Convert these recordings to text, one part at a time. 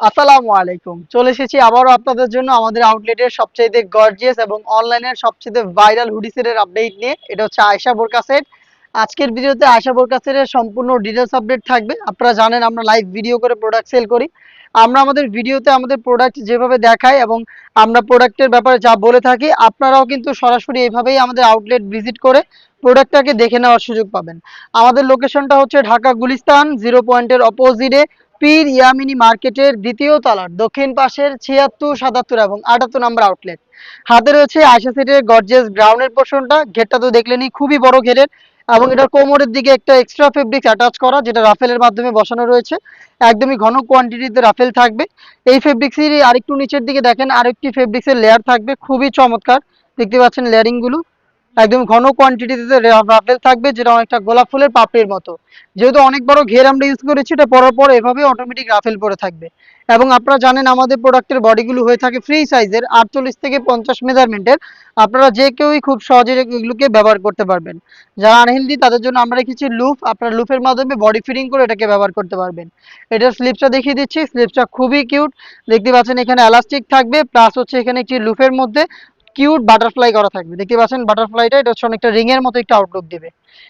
আসসালামু আলাইকুম। চলে এসেছি আবারও আপনাদের জন্য আমাদের আউটলেটের সবচেয়ে গর্জিয়াস এবং অনলাইনের সবচেয়ে ভাইরাল হুডি সেটের আপডেট নিয়ে। এটা হচ্ছে আয়শা বোরকা সেট আজকের ভিডিওতে আয়শা বোরকা সেটের সম্পূর্ণ ডিটেলস আপডেট থাকবে। আপনারা জানেন আমরা লাইভ ভিডিও করে প্রোডাক্ট সেল করি। আমরা আমাদের ভিডিওতে আমাদের প্রোডাক্ট যেভাবে দেখাই এবং আমরা প্রোডাক্টের ব্যাপারে যা বলে থাকি, আপনারাও কিন্তু সরাসরি এইভাবেই আমাদের আউটলেট ভিজিট করে প্রোডাক্টটাকে দেখে নেওয়ার সুযোগ পাবেন। আমাদের লোকেশনটা হচ্ছে ঢাকা গুলিস্তান জিরো পয়েন্টের অপোজিটে পীর ইয়ামিনী মার্কেটের দ্বিতীয় তলার দক্ষিণ পাশের ছিয়াত্তর, সাতাত্তর এবং আটাত্তর নাম্বার আউটলেট হাতে রয়েছে আয়সা সেটের গর্জেস গ্রাউন্ডের পোর্শনটা ঘেরটা তো দেখলেনই, খুবই বড় ঘেরের এবং এটার কোমরের দিকে একটা এক্সট্রা ফেব্রিক্স অ্যাটাচ করা, যেটা রাফেলের মাধ্যমে বসানো রয়েছে। একদমই ঘন কোয়ান্টিটিতে রাফেল থাকবে। এই ফেব্রিক্সের আরেকটু নিচের দিকে দেখেন, আরেকটি ফেব্রিক্সের লেয়ার থাকবে, খুবই চমৎকার। দেখতে পাচ্ছেন লেয়ারিংগুলো। একদম ঘন কোয়ান্টিটিতে রাফেল থাকবে, যেটা অনেকটা গোলাপ ফুলের পাপড়ির মতো। যেহেতু অনেক বড় ঘের আমরা ইউজ করেছি, এটা পরার পর এভাবে অটোমেটিক রাফেল পরে থাকবে। এবং আপনারা জানেন আমাদের প্রোডাক্টের বডিগুলো হয়ে থাকে ফ্রি সাইজের আটচল্লিশ থেকে পঞ্চাশ মেজারমেন্টের আপনারা যে কেউই খুব সহজে এগুলোকে ব্যবহার করতে পারবেন। যারা আনহেলদি তাদের জন্য আমরা রেখেছি লুফ আপনারা লুফের মাধ্যমে বডি ফিটিং করে এটাকে ব্যবহার করতে পারবেন। এটার স্লিপসটা দেখিয়ে দিচ্ছি। স্লিপসটা খুবই কিউট দেখতে পাচ্ছেন এখানে এলাস্টিক থাকবে প্লাস হচ্ছে এখানে একটি লুফের মধ্যে কিউট বাটারফ্লাই করা থাকবে। দেখতে পাচ্ছেন বাটারফ্লাইটা এটা হচ্ছে অনেকটা রিং এর মতো একটা আউটলুক দিবে।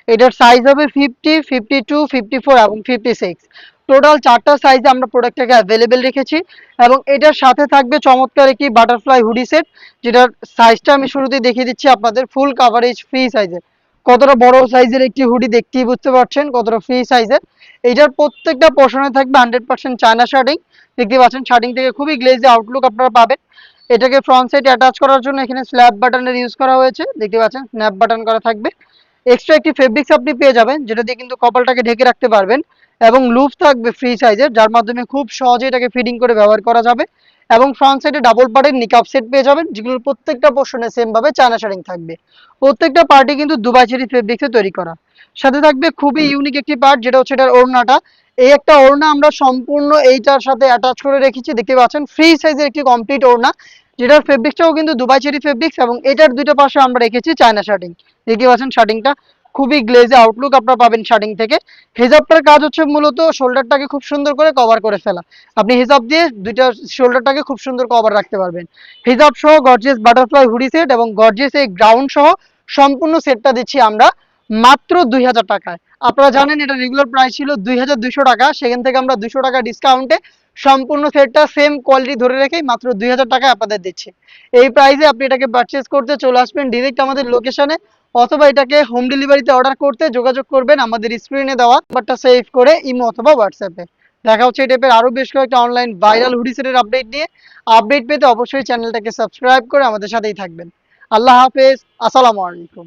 এটার সাইজ হবে fifty fifty two fifty four এবং ফিফটি সিক্স টোটাল চারটা সাইজে আমরা প্রোডাক্টটাকে অ্যাভেলেবেল রেখেছি এবং এটার সাথে থাকবে চমৎকার একটি বাটারফ্লাই হুডি সেট যেটার সাইজটা আমি শুরুতেই দেখিয়ে দিচ্ছি আপনাদের ফুল কাভারেজ ফ্রি সাইজের কতটা বড় সাইজের একটি হুডি দেখতেই বুঝতে পারছেন, কতটা ফ্রি সাইজের এটার প্রত্যেকটা পোর্শনে থাকবে হান্ড্রেড পার্সেন্ট চায়না শার্টিং দেখতে পাচ্ছেন শার্টিং থেকে খুবই গ্লেজি আউটলুক আপনারা পাবেন। এটাকে ফ্রন্ট সাইড অ্যাটাচ করার জন্য এখানে স্ল্যাব বাটনের ইউজ করা হয়েছে। দেখতে পাচ্ছেন? স্ন্যাপ বাটন করা থাকবে। এক্সট্রা একটি ফেব্রিক্স আপনি পেয়ে যাবেন যেটা দিয়ে কিন্তু কপালটাকে ঢেকে রাখতে পারবেন এবং লুপ থাকবে ফ্রি সাইজের যার মাধ্যমে খুব সহজে এটাকে ফিটিং করে ব্যবহার করা যাবে। এবং ফ্রন্ট সাইডে ডাবল পার্টের নিকাপ সেট পেয়ে যাবেন যেগুলোর প্রত্যেকটা পোর্শনে সেমভাবে চায়না শাড়িং থাকবে। প্রত্যেকটা পার্টি কিন্তু দুবাই চেরি ফেব্রিক্সে তৈরি করা। সাথে থাকবে খুবই ইউনিক একটি পার্ট যেটা হচ্ছে এটার ওড়নাটা। এই একটা ওড়না আমরা সম্পূর্ণ এইটার সাথে অ্যাটাচ করে রেখেছি, দেখতে পাচ্ছেন? ফ্রি সাইজের একটি কমপ্লিট ওড়না, যেটার ফেব্রিক্সটাও কিন্তু দুবাই চেরি ফেব্রিক্স এবং এটার দুইটা পাশে আমরা রেখেছি চায়না শার্টিং দেখতে পাচ্ছেন শার্টিংটা খুবই গ্লেজে আউটলুক আপনারা পাবেন শার্টিং থেকে। হেজাবটার কাজ হচ্ছে মূলত শোল্ডারটাকে খুব সুন্দর করে কভার করে ফেলা। আপনি হেজাব দিয়ে দুইটা শোল্ডারটাকে খুব সুন্দর কভার রাখতে পারবেন। হেজাব সহ গর্জিয়াস বাটারফ্লাই হুডি সেট এবং গর্জিয়াস এই গ্রাউন্ড সহ সম্পূর্ণ সেটটা দিচ্ছি আমরা মাত্র দুই হাজার টাকায়। আপনারা জানেন এটা রেগুলার প্রাইস ছিল দুই হাজার দুশো টাকা, সেখান থেকে আমরা দুশো টাকা ডিসকাউন্টে সম্পূর্ণ সেটটা সেম কোয়ালিটি ধরে রেখেই মাত্র দুই হাজার টাকায় আপনাদের দিচ্ছে। এই প্রাইসে আপনি এটাকে পারচেস করতে চলে আসবেন ডিরেক্ট আমাদের লোকেশনে অথবা এটাকে হোম ডেলিভারিতে অর্ডার করতে যোগাযোগ করবেন আমাদের স্ক্রিনে দেওয়া নাম্বারটা সেভ করে ইমো অথবা হোয়াটসঅ্যাপে দেখা হচ্ছে এই টাইপের আরও বেশ কয়েকটা অনলাইন ভাইরাল হুডি সেটের আপডেট নিয়ে। আপডেট পেতে অবশ্যই চ্যানেলটাকে সাবস্ক্রাইব করে আমাদের সাথেই থাকবেন। আল্লাহ হাফেজ, আসসালামু আলাইকুম।